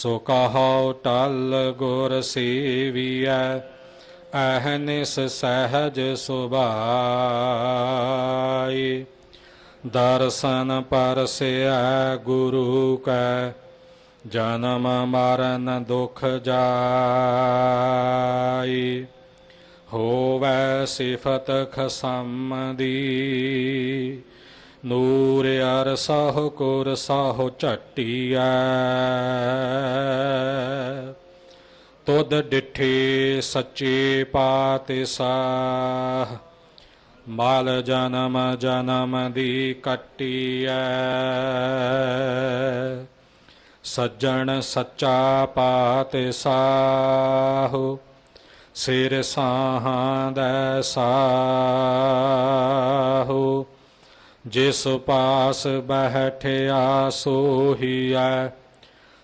ਸੋ ਕਹੋ ਟਲ ਗੁਰ ਸੇਵੀਐ, ਅਹਨਿਸ ਸਹਜ ਸੁਭਾਈ। ਦਰਸ਼ਨ ਪਰਸਿਆ ਗੁਰੂ ਕੈ, ਜਨਮ ਮਰਨ ਦੁਖ ਜਾਈ। ਹੋਵੈ ਸਿਫਤ ਖਸਮ ਦੀ ਨੂਰ ਅਰ ਸਹ ਕੁਰ ਸਹ ਝਟੀਐ। ਤੁਧ ਡਿਠੇ ਸੱਚੇ ਪਾਤਸ਼ਾਹ, ਮਾਲ ਜਨਮ ਜਨਮ ਦੀ ਕੱਟੀਐ। ਸੱਜਣ ਸੱਚਾ ਪਾਤਸ਼ਾਹ, ਸਿਰ ਸਾਹਾਂ ਦਾ ਸਾਹੂ। ਜਿਸ ਪਾਸ ਬਹਿਠਿਆ ਸੋਹੀਐ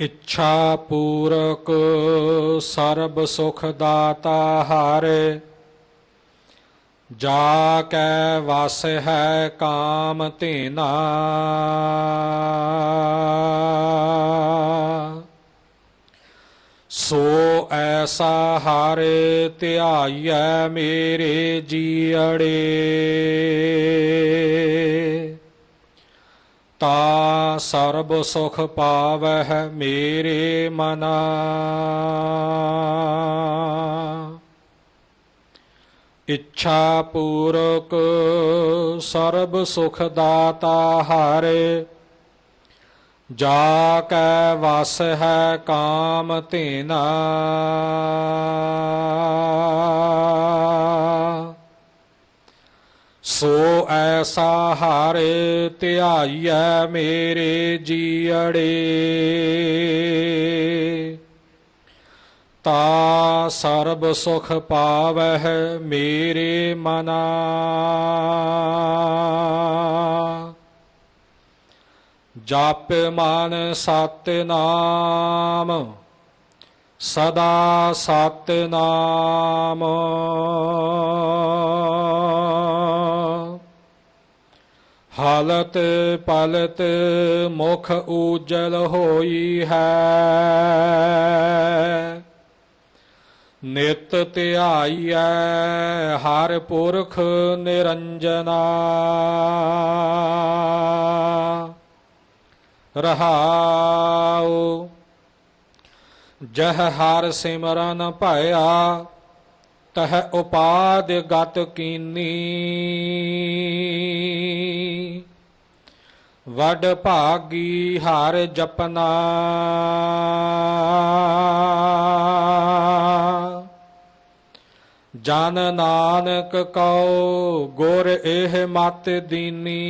ਇੱਛਾ ਪੂਰਕ ਸਰਬ ਸੁਖ ਦਾਤਾ ਹਾਰੇ, ਜਾ ਕੈ ਵਸ ਹੈ ਕਾਮ ਧੇਨਾ। ਸੋ ਐਸਾ ਹਾਰੇ ਧਿਆਈਐ ਮੇਰੇ ਜੀਅੜੇ। ਸਰਬ ਸੁਖ ਪਾਵਹਿ ਮੇਰੇ ਮਨਾ। ਇੱਛਾ ਪੂਰਕ ਸਰਬ ਸੁਖ ਦਾਤਾ ਹਾਰੇ ਜਾ ਕੈ ਵਸ ਹੈ ਕਾਮ ਧੇਨਾ। ਸੋ ਐਸਾ ਹਾਰੇ ਧਿਆਈਐ ਮੇਰੇ ਜੀਅੜੇ। ਤਾ ਸਰਬ ਸੁਖ ਪਾਵਹਿ ਮੇਰੇ ਮਨਾ। ਜਪ ਮਨ ਸਤਿਨਾਮ, ਸਦਾ ਸਤਿ ਹਾਲਤ ਪਲਤ ਮੁਖ ਉਜਲ ਹੋਈ ਹੈ। ਨਿਤ ਧਿਆਈਐ ਹਰ ਪੁਰਖ ਨਿਰੰਜਨਾ। ਰਹਾਉ ਜਹ ਹਰ ਸਿਮਰਨ ਭਇਆ ਤਹ ਉਪਾਦ ਗਤ ਕੀਨੀ। ਵਡ ਭਾਗੀ ਹਰ ਜਪਨਾ। ਜਨ ਨਾਨਕ ਕਉ ਗੁਰ ਇਹ ਮਤ ਦੀਨੀ।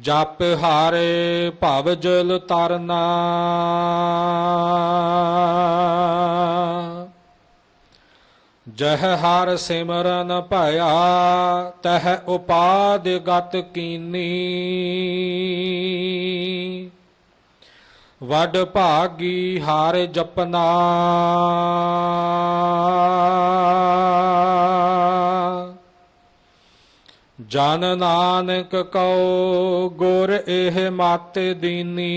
ਜਪ ਹਾਰੇ ਭਵ ਜਲ ਤਰਨਾ। ਜਹ ਹਰ ਸਿਮਰਨ ਭਇਆ, ਤਹ ਉਪਾਦ ਗਤ ਕੀਨੀ। ਵਡ ਭਾਗੀ ਹਰ ਜਪਨਾ। ਜਨ ਨਾਨਕ ਕਉ ਗੁਰ ਇਹ ਮਤ ਦੀਨੀ।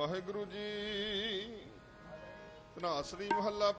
ਵਾਹਿਗੁਰੂ ਜੀ। ਧਨਾਸਰੀ ਮਹੱਲਾ